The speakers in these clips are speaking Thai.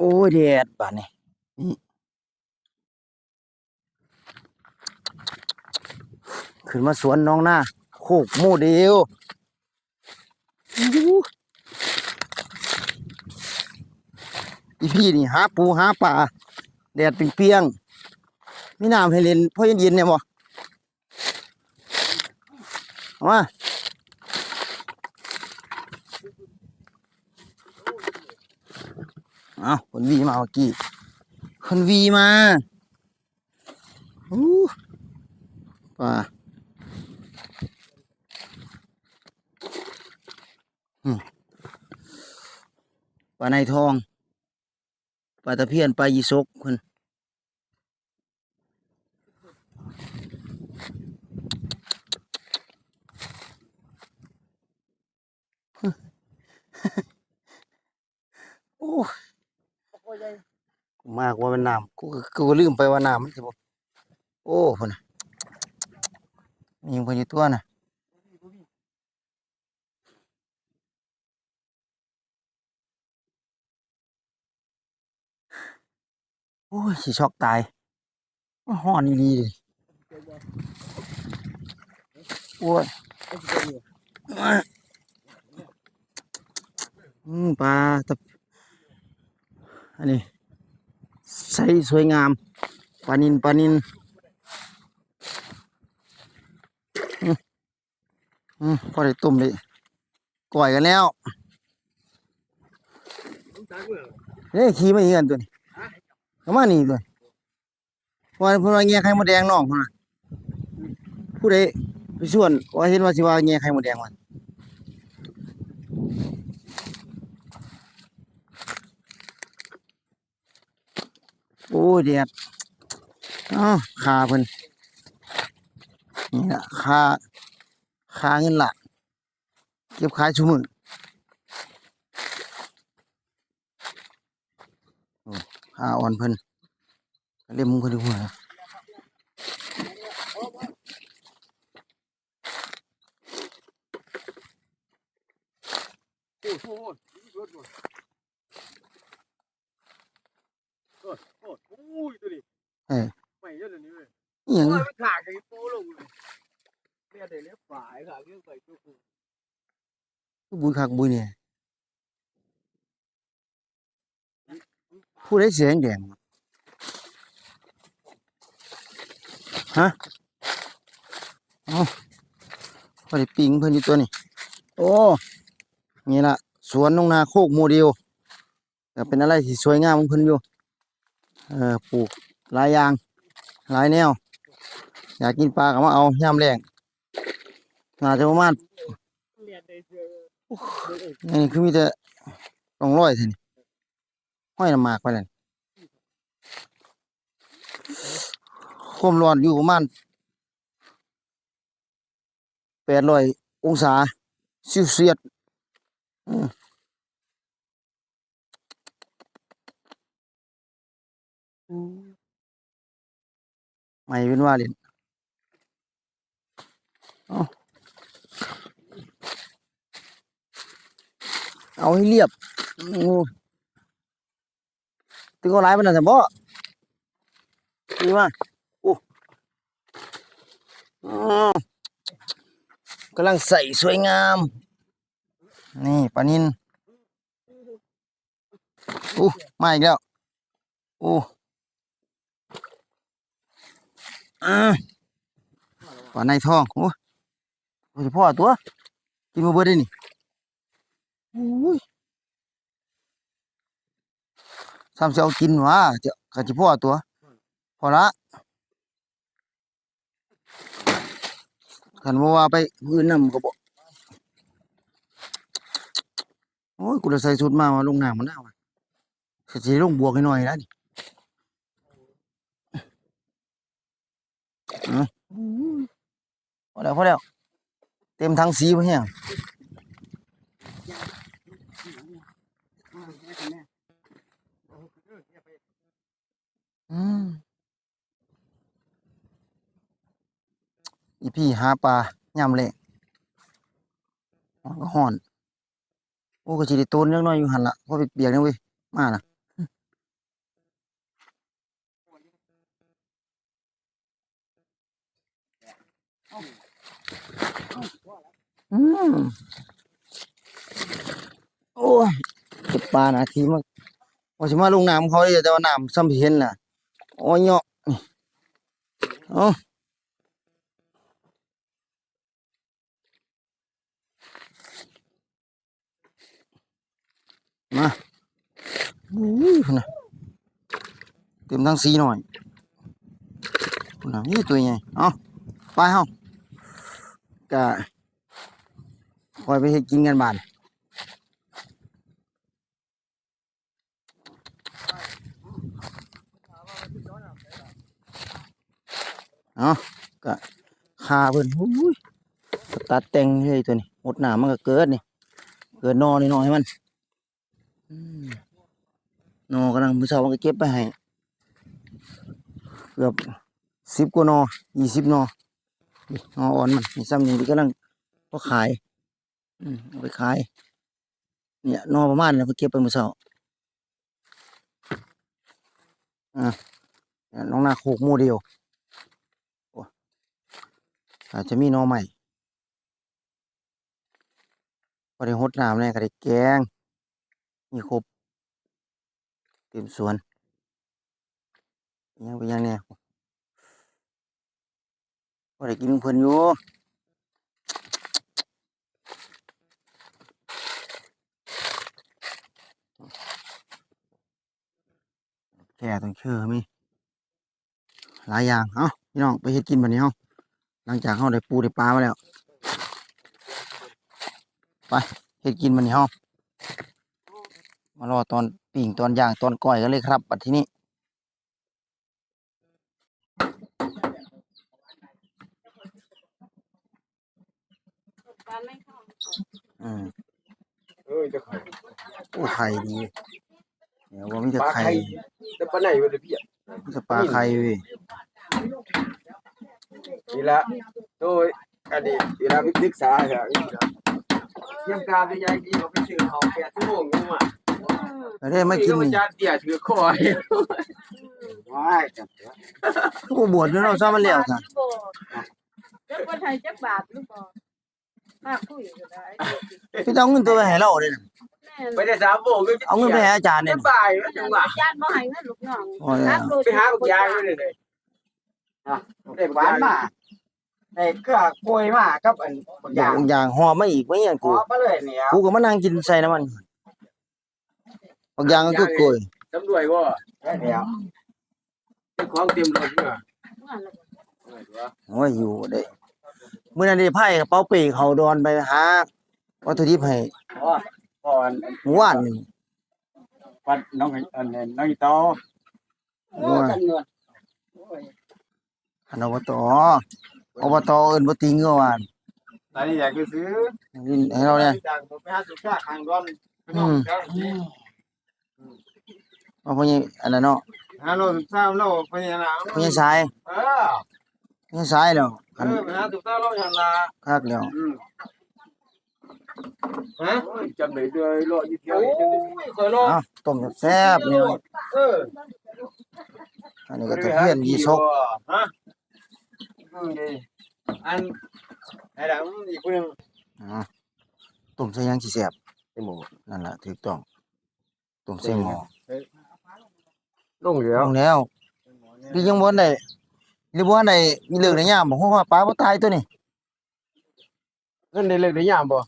โอ้ยแดดบาดนี่นี่ขึ้นมาสวนน้องหน้าโคกโมเดลอู้อีพี่นี่หาปูหาปลาแดดเปรียงๆมีน้ำให้เล่นเพราะเย็นๆเนี่ยบ่เอามา อาคนวีมาเมื่อกี้คนวีมาอู้ปลาปลาในทองปลาตะเพียนปลายีสกคนโอ้ มากว่าเป็นน้ำกูก็กูก็ลืมไปว่าน้ำมันสิบ่โอ้พุ่นน่ะมียิงเพิ่นอยู่ตัวน่ะโอ้ยสิช็อกตายมันฮ้อนอีหลีเลยโอ้ยอืมปลาตะ อันนี้ใสสวยงามปานินปานินอืมอืมพอได้ต้มเลยก่อยกันแล้วเฮ้ยขี่มาอีกอันตัวนี้ก็มานี่ตัวว่าพิ่นว่าแง่ไข่มดแดงน้องคนน่ะผู้ใดไปชวนว่าเห็นว่าสิว่าแง่ไข่มดแดงมัน โอ้ยแดดอ้าขาเพิ่นนี่แหละขาขาเงินละเก็บขายชุมืออขาอ่อนเพิ่นเล่มมึงเพิ่นดูหัวนะโอ้โหรถหมด โอ้ยตัวนี้เอ้ยไม่เยอะเลยนี่เว้ยอหยังมันขาดไอ้โป้ลงเลยเรียกได้เรียกฝ่ายขาดเรื่องไปตัวกูบุยคักบุยเนี่ยผู้ใดเสียงแดงฮะเอ้าพอได้ปิงเพิ่นอยู่ตัวนี้ โอ้นี่ล่ะ สวนนงนาโคกโมเดลก็เป็นอะไรที่สวยงามของเพิ่นอยู่ เออปลูกหลายอย่าง หลายแนว อยากกินปลาก็มาเอายามแรงน่าจะประมาณเรียนได้เจออันนี้คือมีแต่รองรอยเท่านี้ห้อยน้ำหมากไปเลยความร้อนอยู่ประมาณแปดร้อยองศาเซลเซียส อืมไม่เป็นว่าเล่น เอาเอาให้เรียบ โอ้ตึงเอาหลายมันน่ะแต่บ่ดีมากโอ้อ๋อกำลังใส่สวยงาม นี่ปลานินโอ้มาอีกแล้ว โอ้อ่า ปลาในทอง โอ้โอ้ยพ่อตัว กินมาเบิดได้นี่โอ้ยซ้ำจะเอากินวะจะกะจิพ่อตัว พอละขันว่าว่าไปพื้นน้ำก็บอกโอ้ยกูจะใส่ชุดมาว่าลงน้ำมันได้วะจะลงบวกให้หน่อยนะนี่เอา พอแล้วพอแล้วเต็มทั้งสีไปแห้งอืมอีพี่หาปลายามแลงมันก็ห่อน โอ้ก็สิได้โตนจักน่อยอยู่หันละเพราะไปเปียกนี่เว้ย มานะ อืมโอ้ยเก็บปลานาทีมาว่าสิมาลงน้ำเขาเลยแต่ว่าน้ำซ้ำเห็นน่ะโอ้ยเหาะนี่เอ้มาอุ้ยนะเต็มทั้งสีหน่อยพุ่นน่ะนี่ตัวใหญ่เอาไปเฮา ก็คอยไปกินกันบานเนาะก็คาเพิ่นอุ้ยตัดแต่งเลยตัวนี้หมดหนามันก็เกิดนี่ เกิดนอนี่น้อยมันนอกำลังมือเช้ามันก็เก็บไปให้เกือบสิบกว่านอยี่สิบนอ นออ่อนมันนี่ซ้ำนี่กำลังก็ขาย อืมเอาไปขาย เนี่ยนอประมาณนี้เพิ่นเก็บไปมือเช้าอะน้องนาโคกโมเดลอาจจะมีนอใหม่พอได้หดน้ำเนี่ยก็ได้แกง มีครบเต็มสวนยังไปยังเนี่ย พอได้กินเพิ่นอยู่แก่ต้องเชื่อมีหลายอย่างเอ้าพี่น้องไปเฮ็ดกินบัดนี้เฮาหลังจากเขาได้ปูได้ปลามาแล้ว ไปเฮ็ดกินมันนี่เฮามารอตอนปิ่งตอนย่างตอนก้อยกันเลยครับบัดที่นี้ อืม เออ จะขายโอ้ไข่ดีเดี๋ยวว่ามีแต่ปลาไข่ไข่แต่ปลาไหนวะเดี๋ยวพี่มีแต่ปลาไข่เว้ยนี่ละโดยอดีตเวลาไปศึกษาค่ะเทียมการไปยายดีเขาไปซื้อเขาแปดชั่วโมงนึงอะไปได้ไม่กินนี่นี่จานเตี้ยถือคอยว้ายจับกูบวชอยู่เนาะซ้ำมันแล้วค่ะจักว่าไทยจักบาทหรือเปล่า ถ้าคุยก็ได้พี่ต้องเอาเงินตัวไปให้เราเลยนะไปได้สามโมงก็เอาเงินไปให้อาจารย์เนี่ยสบายจังหวะญาติบ่ให้เงินลูกน้องโอ้ยไปหาบักยายเลยเลยอะได้หวานมาไอ้เกลือกล้วยมากับอันบางอย่างบางอย่างหอมไม่อีกไม่อย่างขกูอมาเลยเนี่ยกูก็มานั่งกินใส่น้ำมันบางอย่างก็คือโกยตำรวจว่าได้เดียวเจ้าของเต็มรถเนี่ยโอ้ยอยู่ได้เมื่อนั้นได้ไพ่กระเป๋าเป้เขาดอนไปหาวัตถุดิบให้ก่อนหมู่บ้านนี่วัดน้องไอ้อันนั้นน้องอีโตว่าอันอบตอบตเอิ้นบ่ติงก็ว่าตอนนี้อยากจะซื้อให้เราเนี่ย จากผมไปหาสุขาทางดอนอืมเอาพวกนี้อันนั้นเนาะหาโลสุขาโลพญานาพวกนี้สายเอ อพวกนี้สายแล้วเอคันอไปหาสุขาโลยันลาคักแล้วอืมฮะจำได้เลยรออยู่เที่ยวโอ้นี้ยเคยโลเอ้าต้มแซ่บๆนี่เอออันนี้ก็ตะเพียนยีสกฮะอืมดีอันไอ้ดังอีกคนนึงอ๋อต้มใส่หยังสิแซ่บไอ้หมูนั่นล่ะถูกต้องต้มใส่หม้อลงแล้ลวงแล้วหรือยังบ่ได้ หรือบ่ได้มีเรื่องในยามบ่ฮู้ว่าปลาบ่ตายตัวนี้เงินได้เลิกได้ยามบ่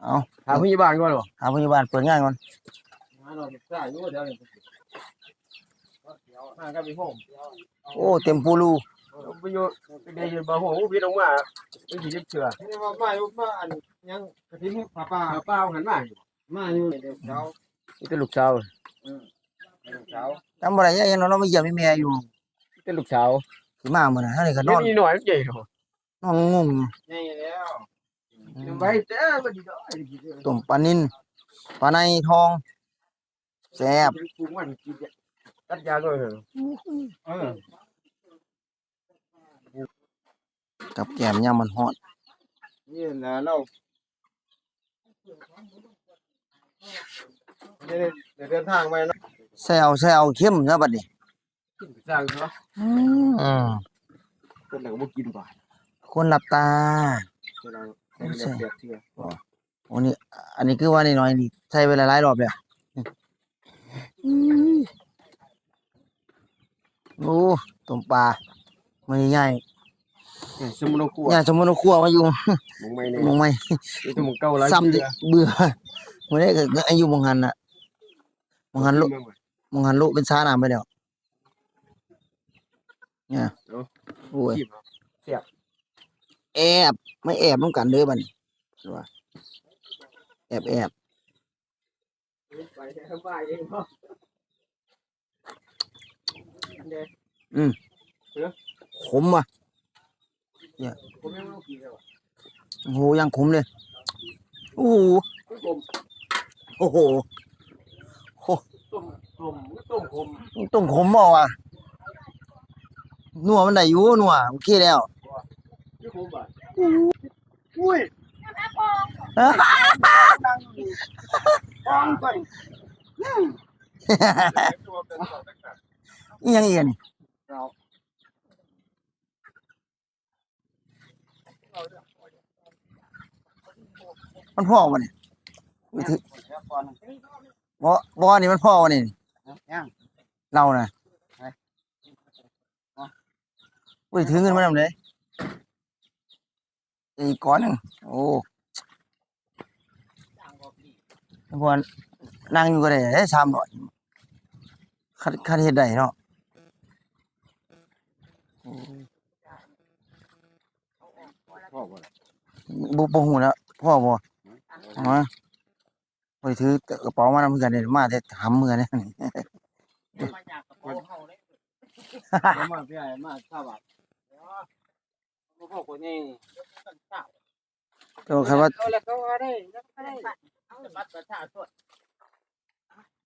เอาหาพยาบาลก่อนบ่หาพยาบาลเปิดงานก่อนหาโลสุขาอยู่เดี๋ยวนี้มากับพี่โฮมโอ้เต็มปูรูไปอยู่ไปได้ยินบ่โหพี่ลงมาไปสิเชื่อนี่ว่ามาอยู่มาอันยังกระถิ่นป้าป้าป้าป้าหันมามาอยู่เดี๋ยวเช้านี่เป็นลูกสาวเดี๋ยวเช้าจำบ่ได้ยังเรามาเยี่ยมแม่อยู่เป็นลูกสาว สิมามื้อนั้นเฮานี่ก็นนี่อนนี่หน่อยใหญ่เนาะนอนงงอยู่นี่แล้วยังไปแต่บ่ดีดอกต้มปลานิลปลาในทองแซ่บปรุงมันกินตัดยาด้วยเหรอเออกับแกมยามมันฮอดนี่แหละเราเดี๋ยวเดี๋ยวเดินทางไปเนาะแซวแซวเข้มซะบัดนี้ กินสร้างเนาะอืมคนหลังบ่กินบ่คนหลับตา เวลาใส่เปรียบเทียบโอ้นี่อันนี้คือว่านี่น้อยนี่ใช้เวลาหลายรอบแล้วโอ้ต้มปลามันใหญ่เนี่ยสมุนครัวใหญ่สมมุติว่าครัวมาอยู่มึงไม่เนี่ยมองไม่ นี่ตัวมึงเก่าหลายซ้ำดิเบื่อมื้อนี้ก็อายุมองหันน่ะมองหันโลมองหันโลเป็นช้าน้ำไปแล้ว เนี่ยโอ้ยแอบไม่แอบต้องกันเด้อบัดนว่าแอบแอบไปทำบ้าเองเนาะขมว่ะผมยังไม่รู้กี่แล้วโอ้โหยังขมเลยโอ้โหผมโอ้โหต้มต้มต้มผมต้องขมบ่ว่ะ นัวมันได้อยู่นัวโอเคแล้วที่ผมอะอุ้ยฟองไปอีหยังอีกอันนี่มันพ่อวะเนี่ยวิธีบ่บ่นี่มันพ่อวะนี่ยังเราน่ะ อุ้ยถือเงินมาทำไดอีกก้อนหนึ่งโอ้พวนนั่งอยู่ก็ได้เด้สามร้อยคัดคัดเฮ็ดได้เนาะโอ้พ่อบ่บ่บ่ฮู้แล้วพ่อบ่อ๋อไปถือกระเป๋ามานำเพื่อนเด้มาแต่หำเมือนเนี่ยมาพี่ไอ้มาข้าวบาท พ่อคนนี้ก็คันว่าเอาแล้วก็ว่าได้ก็ได้เอาบัตรประชาชน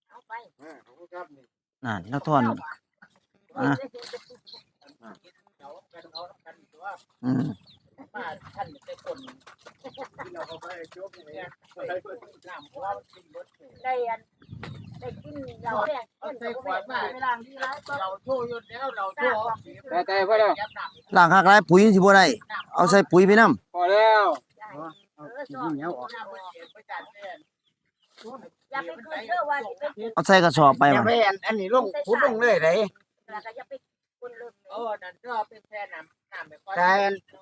เอาไปขอบคุณครับนี่นั่นแล้วทอนอะเดี๋ยวกันเอากันตัวอืม ป้าท่านเป็นคน ไปจบเนี่ยใช้เพื่อน้ำเพราะว่ามันกินรถได้อันได้กินเราแบ่งกินเราแบ่งเวลาที่ร้าก็เราโชว์อยู่แล้วเราโชจ้างว์แต่แต่พอแล้วล้างคักหลายปุ๋ยสิบ่ได้เอาใส่ปุ๋ยไปนํพอแล้วเออชอบอย่าไปคุยเด้อว่าสิไปกินเอาใส่กระสอบไปอย่ามันอันอันนี้ลงพุดลงเลยไปคนเลิกเออนั่นก็เป็นแค่น้ำน้ำไม่ค่อยแต่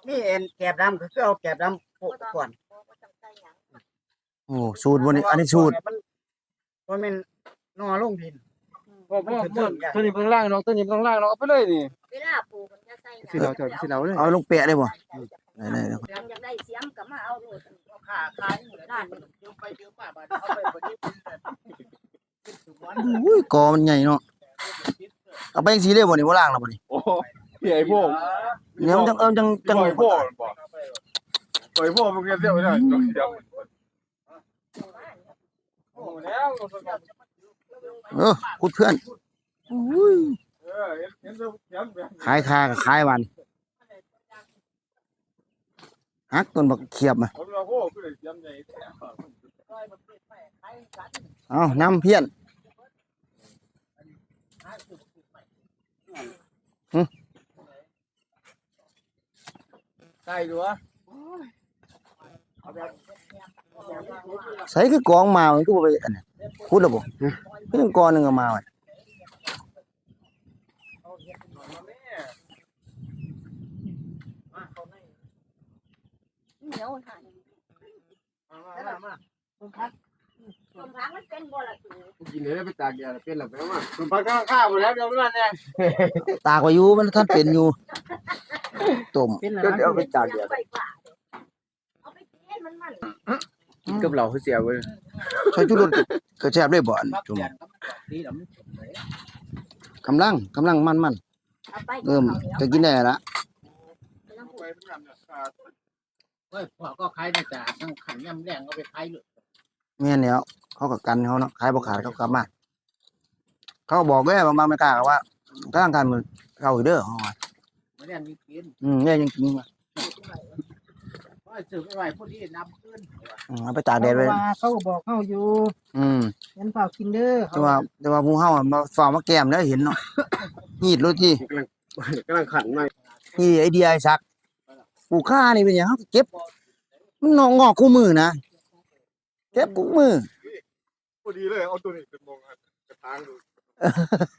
นี่เอ็นแกบดำก็คือเอาแกบดำ โปะก่อนโอ้สูตรบ่นี่อันนี้สูตรมันมันเป็นนอลงดินพ่อพ่อตัวนี้เพิ่งล่างเนาะตัวนี้เพิ่งล่างเนาะเอาไปเลยนี่เวลาปลูกมันจะใส่สิเราจะสิเราเลยเอาลงเปะได้บ่ได้ได้ได้อยากได้เสียมก็มาเอาโลดขาขายอยู่แล้วนั่นเดี๋ยวไปเดี๋ยวมาบ้านเอาไปบ่ได้เป็นเป็นสุวรรณอุ้ยกอมันใหญ่เนาะเอาไปจังซี่เลยบ่นี่บ่ล้างแล้วบ่นี่โอ้พี่ไอ้พวกเดี๋ยวจังเอิ้มจังจังปล่อยพว กบอกปล่อยพวกมันก็เรียกไม่ได้เดี๋ยวโอ้แล้วเออคุดเพื่อนอุ้ยเออเห็นเห็นเห็นแบบขายคาก็ขายวันฮักต้นบักเขียบมาผมเราพวกก็เลยย้ำใหญ่เอาน้ำเพี้ยนใส่ดูวะ ใส่คือกองมามันก็บ่ไปอันนั้นคุดแล้วบ่เพิ่งกอหนึงเอามาไว้เหนียวค่ะสมพักมันเป็นบ่ล่ะตูกินเลยไปตากยาเป็นหลับแล้วมาคุณพักข้าวหมดแล้วเดี๋ยวมันเนี่ยตากไว้อยู่มันท่านเป็นอยู่ต้ม เป็นอะไรก็เอาไปตากแดดไปกว่าเอาไปกินมันมัน กับเราเสียเว้ยใช้จุรสก็แซ่บได้บ่อันจุ่มกำลังกำลังมันมันเอาไปเริ่มจะกินได้ละเฮ้ยพวกก็ขายได้จากทั้งขันยำแรงเอาไปขายเลยแม่นแล้วเขาก็กันเขาเนาะขายบ่ขาดเขากลับมาเขาก็บอกเลยบางบางไม่กล้าว่ากำลังการมือเขาอยู่เด้อเขาว่ามาเรียนมีกินอืมเนี่ยยังกินอยู่ เพราะซื้อไม่ไหวพวกนี้น้ำขึ้นอืมเอาไปตากแดดไว้ ว่าเขาก็บอกเขาอยู่อืม งั้นเปล่ากินเด้อแต่ว่าแต่ว่าหมู่เฮาอะมาฝ่ามาแก้มแล้วเห็นเนาะ หีดรถที่กำลังขันมานี่ไอเดียไอ้ซักปลูกข้านี่เป็นหยังเขาก็เก็บ มันงอกงอกคู่มือนะเก็บคู่มือ พอดีเลย เอาตัวนี้เป็นมองกระทางดู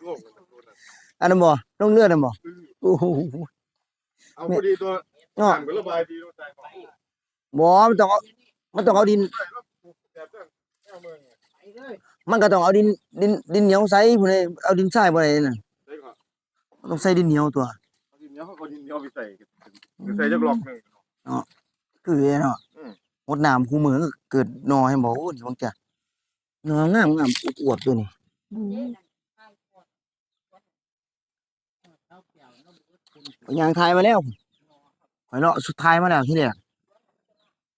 โล่งเลยตัวนั้นอันนั้นบ่ลงเลือดนั่นบ่โอ้โหเอาพอดีตัวงอกทางก็ระบายดีตัวใจ ของบ่มันต้องเอามันต้องเอาดินแบบนั้นแก้วเมืองไปเลยมันก็ต้องเอาดินดินดินเหนียวใส่พุ่นเลยเอาดินทรายบ่ได้น่ะได้ก่อนต้องใส่ดินเหนียวตัว เอาดินเหนียวเขาก็ดินเหนียวไปใส่ใส่จักหลอกหนึ่งคือเนาะอืม หดน้ำคู่มือก็เกิดหนอให้บ่โอ้นี่บางจ้ะหนองามงามอวบๆตัวนี้เขาเกี่ยวแล้วมันก็คุณไปยางทายมาแล้วข่อยเลาะสุดท้ายมาแล้วที่แรก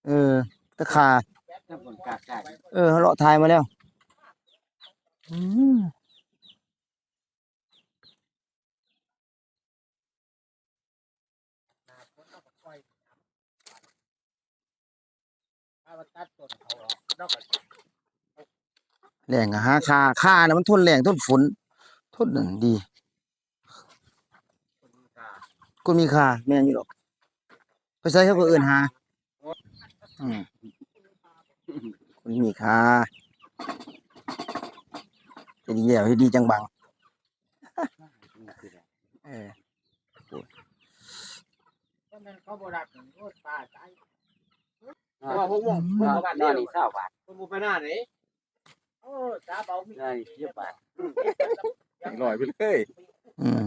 เออ ตะขาถ้าผลกาเออเลาะทายมาแล้วอืมถ้ามันตัดต้นเขาออกแล้วก็แรงอะหาคาคาน่ะมันทนแรงทนฝน ทนนั่นดีคนกาคนมีคาแม่นอยู่ดอก ไปใส่เขาก็เอิ้นหา คนมีคาจะดีแล้วให้ดีจังบังเออก็มันเขาบรักโอ้ตาตายว่าพวกม่วงพวกบ้านนอนนี่เศร้าบาทคนบุไปหน้าไหนโอ้ตาเบามีได้เยี่ยบาทลอยไปเลยอืม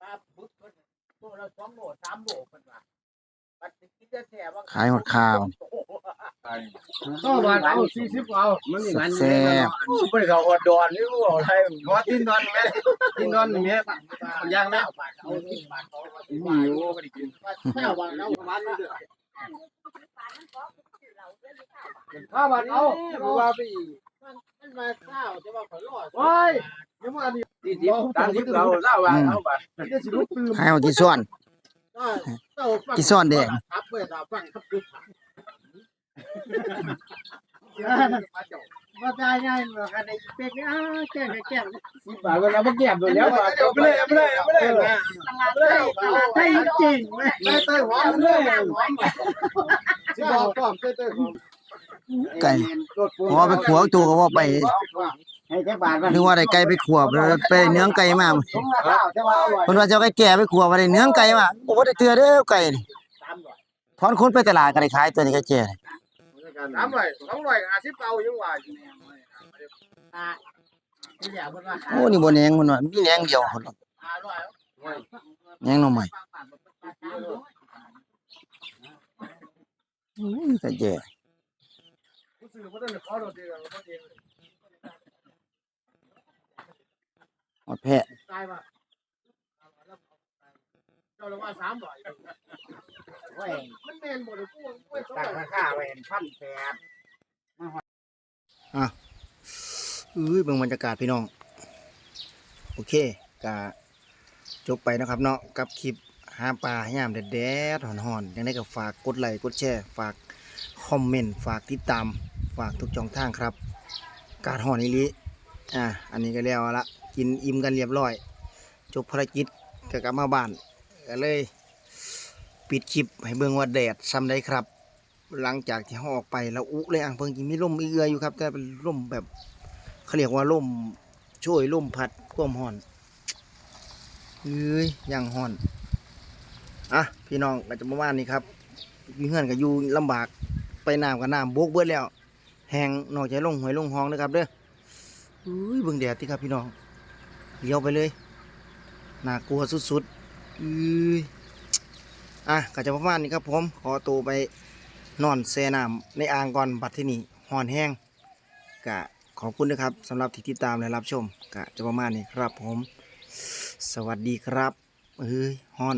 ตาพุทธคนโตเราสองโบสามโบคนว่าปัดกินได้แท้ว่า ขายหดข้าวก็วันเอาสี่สิบเอามันมีมันแซ่บไม่ได้เขาอดดอนนี่รู้อะไรเพราะที่นอนแม่ที่นอนอย่างเงี้ยย่างแล้วบาทเอาที่บาทเอามีอยู่ก็ได้กินแค่วันเอาวันละข้าวมันเอาเพราะว่าไปมันมาเศร้าจะว่าขอรอดโอ้ยยังมาดีสี่สิบสามสิบเราเศร้าบาทเอาบาทจะสิลุกตื่นขายหดกี่ส่วน กี่ซ่อนแดงครับเพื่อเราฟังครับคือว่าได้ง่ายเหมือนกันไอ้เป็กนี่อ้าแก่งแก่งสิบบาทเวลามาแก้มตัวแล้วบาทเอาไปเลยเอาไปเลยเอาไปเลยนะไอ้เก่งเว้ยเต้ยเต้ยหอมเลยสิบอกก่อนเต้ยเต้ยหอมไก่พอไปขัวตัวก็ว่าไป ให้แค่บาทมันนึกว่าได้ไก่ไปขัวแล้วไปเนื้อไก่มาสงราคาแต่ว่าอร่อยเพิ่นว่าจะเอาไก่แก่ไปขัวบ่ได้เนื้อไก่มาโอ้บ่ได้เตือเด้อไก่นี่ถอนคนไปตลาดก็ได้ขายตัวนี้ไก่แก่นี่สามร้อยสองร้อยห้าสิบเอายังว่าอยู่ที่อยากพูดว่าโอ้นี่บ่แหนงเพิ่นว่ามีแหนงเดียวพุ่นหรอกอร่อยแหนงหน่อไม้อืมไก่แก่ผู้สื่อบ่ได้ขอโทษทีครับบ่ เองหอดแพะตายว่ะเจ้าละว่าสามร้อยเว้ยมันแม่นบ่ได้กูกูสองตั้งร้อยราคาไว้พันแปดเอ้ยเบิ่งบรรยากาศพี่น้อง โอเคก็จบไปนะครับเนาะกับคลิปหาปลาหยามแดดๆหอนๆยังไงก็ฝากกดไลค์กดแชร์ฝากคอมเมนต์ฝากติดตามฝากทุกช่องทางครับ การหอนอีลิอะอันนี้ก็แล้วละ กินอิ่มกันเรียบร้อย จบภารกิจก็กลับมาบ้านก็เลย ปิดคลิปให้เบิ่งว่าแดดซ้ำได้ครับ หลังจากที่เราออกไปแล้วอุเลยอะเพิ่งกินมีลมมีเอืออยู่ครับ แต่เป็นลมแบบเขาเรียกว่าลมช่วยลมพัดความร้อนเอ้ยอย่างร้อนอะพี่น้องก็จะประมาณนี้ครับมีเพื่อนก็อยู่ลำบากไปน้ำกับน้ำโบกเบิดแล้วแหงนอกจากลงหวยลงห้องนะครับเด้ออุ้ยเบิ่งแดดที่ครับพี่น้อง เลี้ยวไปเลยน่ากลัวสุดๆอุ้ยอะก็จะประมาณนี้ครับผมขอตัวไปนอนแช่น้ำในอ่างก่อนบัดที่นี่ห่อนแห้งกะขอบคุณนะครับสำหรับที่ติดตามและรับชมกะจะประมาณนี้ครับผม สวัสดีครับเฮ้ยฮอน